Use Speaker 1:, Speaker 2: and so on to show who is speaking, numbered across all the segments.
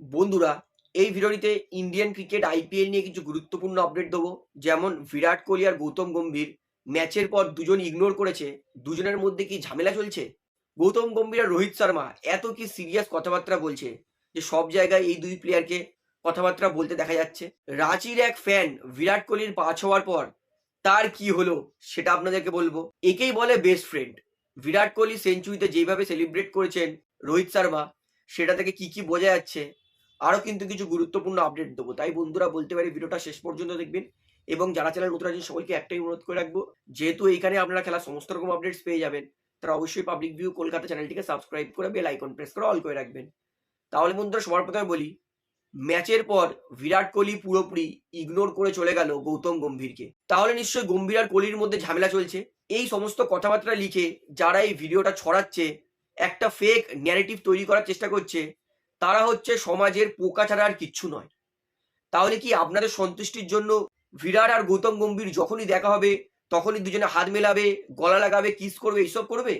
Speaker 1: বন্ধুরা, এই ভিডিওটিতে ইন্ডিয়ান ক্রিকেট আইপিএল নিয়ে কিছু গুরুত্বপূর্ণ আপডেট দেবো। যেমন, বিরাট কোহলি আর গৌতম গম্ভীর ম্যাচের পর দুজন ইগনোর করেছে। দুজনের মধ্যে কি ঝামেলা চলছে? গৌতম গম্ভীর আর রোহিত শর্মা এত কি সিরিয়াস কথাবার্তা বলছে যে সব জায়গায় এই দুই প্লেয়ারকে কথাবার্তা বলতে দেখা যাচ্ছে। রাঁচির এক ফ্যান বিরাট কোহলির পাঁচ হওয়ার পর তার কি হলো সেটা আপনাদেরকে বলব। একেই বলে বেস্ট ফ্রেন্ড বিরাট কোহলি সেঞ্চুরিতে যেভাবে সেলিব্রেট করেছেন রোহিত শর্মা, সেটা থেকে কি কি বোঝা যাচ্ছে? আরও কিন্তু কিছু গুরুত্বপূর্ণ আপডেট দেবো। তাই বন্ধুরা বলতে পারি ভিডিওটা শেষ পর্যন্ত দেখবেন এবং যারা চ্যানেল নতুন আছেন সকলকে একটাই অনুরোধ করে রাখব, যেহেতু এইখানে আপনারা খেলা সমস্ত রকম আপডেটস পেয়ে যাবেন, তারা অবশ্যই পাবলিক ভিউ কলকাতা চ্যানেলটিকে সাবস্ক্রাইব করে বেল আইকন প্রেস করে অল করে রাখবেন। তাহলে বন্ধুরা সবার প্রথমে বলি, ম্যাচের পর বিরাট কোহলি পুরোপুরি ইগনোর করে চলে গেল গৌতম গম্ভীরকে। তাহলে নিশ্চয়ই গম্ভীর আর কোহলির মধ্যে ঝামেলা চলছে। এই সমস্ত কথাবার্তা লিখে যারা এই ভিডিওটা ছড়াচ্ছে, একটা ফেক ন্যারেটিভ তৈরি করার চেষ্টা করছে তারা হচ্ছে সমাজের পোকা ছাড়া আর কিচ্ছু নয়। তাহলে কি আপনাদের সন্তুষ্টির জন্য বিরাট আর গৌতম গম্ভীর যখনই দেখা হবে, তখনই দুজনে হাত মেলাবে, গলা লাগাবে, কিস করবে, এইসব করবে?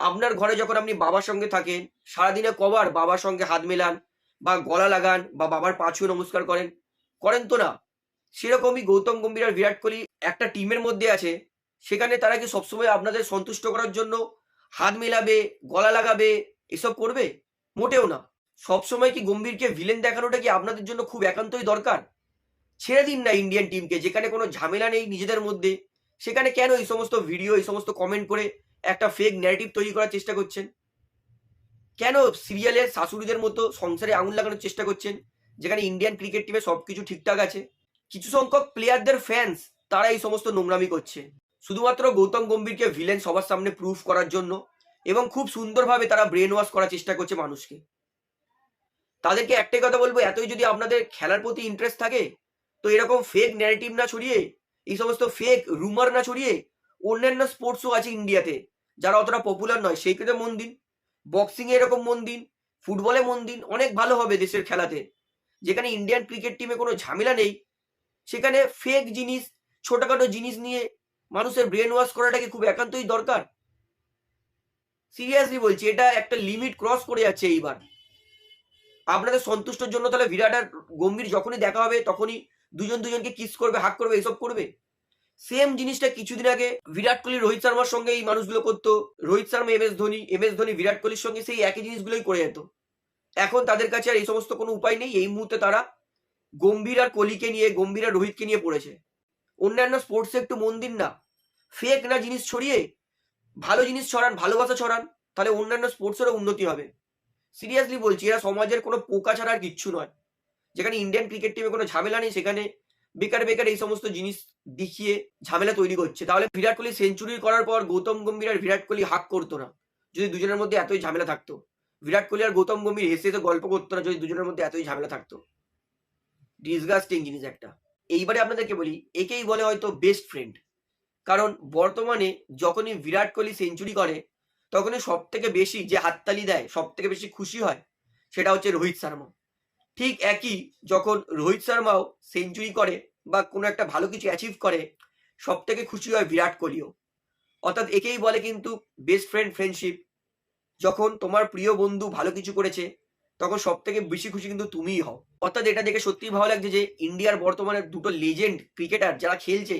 Speaker 1: আপনার ঘরে যখন আপনি বাবার সঙ্গে থাকেন, সারাদিনে কবার বাবার সঙ্গে হাত মেলান বা গলা লাগান বা বাবার পাঁচু নমস্কার করেন করেন তো না। সেরকমই গৌতম গম্ভীর আর বিরাট কোহলি একটা টিমের মধ্যে আছে, সেখানে তারা কি সবসময় আপনাদের সন্তুষ্ট করার জন্য হাত মেলাবে, গলা লাগাবে, এসব করবে? মোটেও না। সবসময় কি গম্ভীরকে ভিলেন দেখানোটা কি আপনাদের জন্য খুব একান্তই দরকার? ছেড়ে দিন না ইন্ডিয়ান টিমকে যেখানে কোনো ঝামেলা নেই নিজেদের মধ্যে। সেখানে কেন এই সমস্ত ভিডিও এই সমস্ত কমেন্ট করে একটা ফেক ন্যারেটিভ তৈরি করার চেষ্টা করছেন? কেন সিরিয়ালের শাশুড়িদের মতো সংসারে আঙুল লাগানোর চেষ্টা করছেন? যেখানে ইন্ডিয়ান ক্রিকেট টিমে সবকিছু ঠিকঠাক আছে। কিছু সংখ্যক প্লেয়ারদের ফ্যান্স তারা এই সমস্ত নোংরামি করছে। শুধুমাত্র গৌতম গম্ভীরকে ভিলেন সবার সামনে প্রুফ করার জন্য এবং খুব সুন্দরভাবে তারা ব্রেন ওয়াশ করার চেষ্টা করছে মানুষকে। তাদেরকে একটাই কথা বলব, এতই যদি আপনাদের খেলার প্রতি ইন্টারেস্ট থাকে, তো এরকম ফেক ন্যারেটিভ না ছড়িয়ে, এই সমস্ত ফেক রুমার না ছড়িয়ে, অন্যান্য স্পোর্টসও আছে ইন্ডিয়াতে যারা অতটা পপুলার নয়, সেই ক্ষেত্রে মন দিন বক্সিং এ এরকম মন দিন ফুটবলে মন দিন অনেক ভালো হবে দেশের খেলাতে। যেখানে ইন্ডিয়ান ক্রিকেট টিমে কোনো ঝামেলা নেই, সেখানে ফেক জিনিস, ছোটখাটো জিনিস নিয়ে মানুষের ব্রেন ওয়াশ করাটাকে খুব একান্তই দরকার। সিরিয়াসলি বলছি, এটা একটা লিমিট ক্রস করে যাচ্ছে এইবার। আপনাদের সন্তুষ্টর জন্য তাহলে বিরাট আর গম্ভীর যখনই দেখা হবে, তখনই দুজন দুজনকে কিস করবে হাক করবে, এসব করবে। সেম জিনিসটা কিছুদিন আগে বিরাট কোহলি, রোহিত শর্মার সঙ্গে এই মানুষগুলো করতো। Rohit Sharma, M S Dhoni, M S Dhoni, Virat কোহলির সঙ্গে সেই একই জিনিসগুলোই করে যেত। এখন তাদের কাছে আর এই সমস্ত কোনো উপায় নেই। এই মুহূর্তে তারা গম্ভীর আর কোহলিকে নিয়ে, গম্ভীর আর রোহিতকে নিয়ে পড়েছে। অন্যান্য স্পোর্টসে একটু মন দিন না। ফেক না জিনিস ছড়িয়ে, ভালো জিনিস ছড়ান, ভালোবাসা ছড়ান, তাহলে অন্যান্য স্পোর্টসেরও উন্নতি হবে। সিরিয়াসলি বলছি, এরা সমাজের কোনো পোকা ছাড়া আর কিচ্ছু নয়। যেখানে ইন্ডিয়ান ক্রিকেট টিমে কোনো ঝামেলা নেই, সেখানে বেকার বেকার এই সমস্ত জিনিস দেখিয়ে ঝামেলা তৈরি করছে। তাহলে বিরাট কোহলি সেঞ্চুরি করার পর গৌতম গম্ভীর আর বিরাট কোহলি হাক করতো না, যদি দুজনের মধ্যে এতই ঝামেলা থাকতো। বিরাট কোহলি আর গৌতম গম্ভীর হেসে হেসে গল্প করতো না, যদি দুজনের মধ্যে এতই ঝামেলা থাকতো। ডিসগাস্টিং জিনিস একটা। এইবারে আপনাদেরকে বলি, একেই বলে হয়তো বেস্ট ফ্রেন্ড কারণ বর্তমানে যখনই বিরাট কোহলি সেঞ্চুরি করে তখনই সব থেকে বেশি যে হাততালি দেয় সব থেকে বেশি খুশি হয় সেটা হচ্ছে রোহিত শর্মা। ঠিক একই যখন রোহিত শর্মাও সেঞ্চুরি করে বা কোনো একটা ভালো কিছু অ্যাচিভ করে সব থেকে খুশি হয় বিরাট কোহলিও। অর্থাৎ একেই বলে কিন্তু বেস্ট ফ্রেন্ড ফ্রেন্ডশিপ যখন তোমার প্রিয় বন্ধু ভালো কিছু করেছে, তখন সব থেকে বেশি খুশি কিন্তু তুমিই হও। অর্থাৎ এটা দেখে সত্যিই ভালো লাগছে যে ইন্ডিয়ার বর্তমানে দুটো লেজেন্ড ক্রিকেটার যারা খেলছে,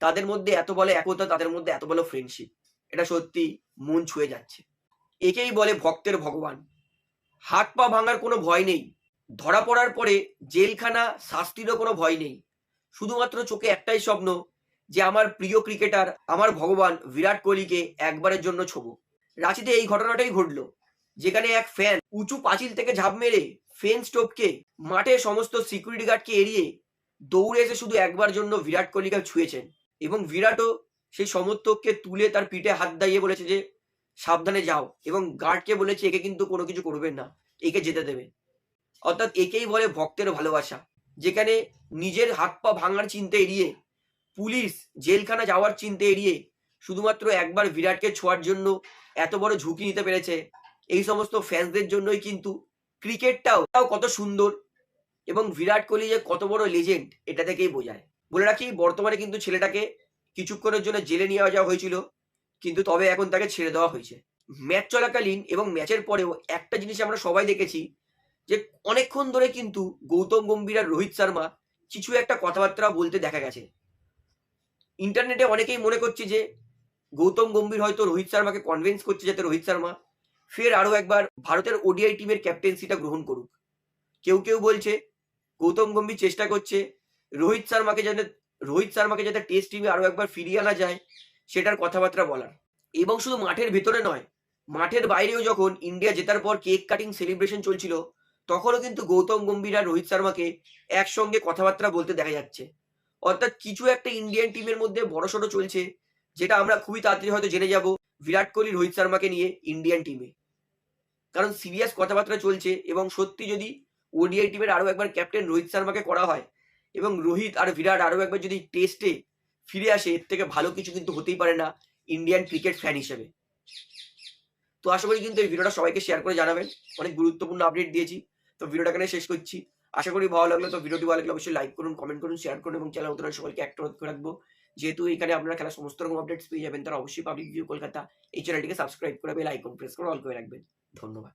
Speaker 1: তাদের মধ্যে এত বলে একতা, তাদের মধ্যে এত বলো ফ্রেন্ডশিপ এটা সত্যি মন ছুঁয়ে যাচ্ছে। একেই বলে ভক্তের ভগবান। হাত পা ভাঙার কোনো ভয় নেই। ধরা পড়ার পরে জেলখানা শাস্তিরও কোনো ভয় নেই। শুধুমাত্র চোখে একটাই স্বপ্ন যে আমার প্রিয় ক্রিকেটার, আমার ভগবান বিরাট কোহলিকে একবারের জন্য ছোব। রাঁচিতে এই ঘটনাটাই ঘটলো। যেখানে এক ফ্যান উঁচু পাঁচিল থেকে ঝাঁপ মেরে ফেন্স টপকে মাঠে সমস্ত সিকিউরিটি গার্ডকে এড়িয়ে দৌড়ে এসে শুধু একবার জন্য বিরাট কোহলিকে ছুঁয়েছেন। এবং বিরাটও সেই সমর্থককে তুলে তার পিঠে হাত দাইয়ে বলেছে যে, সাবধানে যাও। এবং গার্ডকে বলেছে, একে কিন্তু কোনো কিছু করবেন না। একে যেতে দেবে। অর্থাৎ একেই বলে ভক্তের ভালোবাসা, যেখানে নিজের হাত পা ভাঙার চিন্তা এড়িয়ে, পুলিশ জেলখানা যাওয়ার চিন্তা এড়িয়ে, শুধুমাত্র একবার বিরাটকে ছোঁয়ার জন্য এত বড় ঝুঁকি নিতে পেরেছে, এই সমস্ত ফ্যান্সদের জন্যই কিন্তু ক্রিকেটটাও তাও কত সুন্দর এবং বিরাট কোহলি যে কত বড় লেজেন্ড এটা থেকেই বোঝায়। বলে রাখি, বর্তমানে কিন্তু ছেলেটাকে কিছুক্ষণের জন্য জেলে নিয়ে যাওয়া হয়েছিল, কিন্তু তবে এখন তাকে ছেড়ে দেওয়া হয়েছে। ম্যাচ চলাকালীন এবং ম্যাচের পরেও একটা জিনিস আমরা সবাই দেখেছি যে অনেকক্ষণ ধরে কিন্তু গৌতম গম্ভীর আর রোহিত শর্মা কিছু একটা কথাবার্তা বলতে দেখা গেছে। ইন্টারনেটে অনেকেই মনে করছে যে গৌতম গম্ভীর হয়তো রোহিত শর্মাকে কনভিন্স করছে যাতে রোহিত শর্মা ফের আরও একবার ভারতের ওডিআই টিমের ক্যাপ্টেন্সিটা গ্রহণ করুক। কেউ কেউ বলছে, গৌতম গম্ভীর চেষ্টা করছে রোহিত শর্মাকে যাতে রোহিত শর্মাকে যাতে টেস্ট টিমে আরও একবার ফিরিয়ে আনা যায়, সেটার কথাবার্তা বলার। এবং শুধু মাঠের ভেতরে নয়, মাঠের বাইরেও যখন ইন্ডিয়া জেতার পর কেক কাটিং সেলিব্রেশন চলছিল, তখনও কিন্তু গৌতম গম্ভীর আর রোহিত শর্মাকে একসঙ্গে কথাবার্তা বলতে দেখা যাচ্ছে। অর্থাৎ কিছু একটা ইন্ডিয়ান টিমের মধ্যে বড়সড় চলছে, যেটা আমরা খুবই তাড়াতাড়ি হয়তো জেনে যাব বিরাট কোহলি, রোহিত শর্মাকে নিয়ে ইন্ডিয়ান টিমে কারণ সিরিয়াস কথাবার্তা চলছে এবং সত্যি যদি ওডিআই টিমের আরও একবার ক্যাপ্টেন রোহিত শর্মাকে করা হয় এবং রোহিত আর বিরাট আরও একবার যদি টেস্টে ফিরে আসে, এর থেকে ভালো কিছু কিন্তু হতেই পারে না ইন্ডিয়ান ক্রিকেট ফ্যান হিসেবে। তো আশা করি কিন্তু এই ভিডিওটা সবাইকে শেয়ার করে জানাবেন। অনেক গুরুত্বপূর্ণ আপডেট দিয়েছি। তো ভিডিওটা এখানে শেষ করছি। আশা করি ভালো লাগল। তো ভিডিওটি ভালো লাগলে অবশ্যই লাইক করুন কমেন্ট করুন শেয়ার করুন এবং চ্যানেল নতুন একটা অনুরোধ করে রাখব। যেহেতু এখানে আপনারা খেলা সমস্ত রকম আপডেটস পেয়ে যাবেন, তারা অবশ্যই পাবলিক ভিউ কলকাতা এই চ্যানেলটিকে সাবস্ক্রাইব করে বেল আইকন প্রেস করে অল করে রাখবেন। ধন্যবাদ।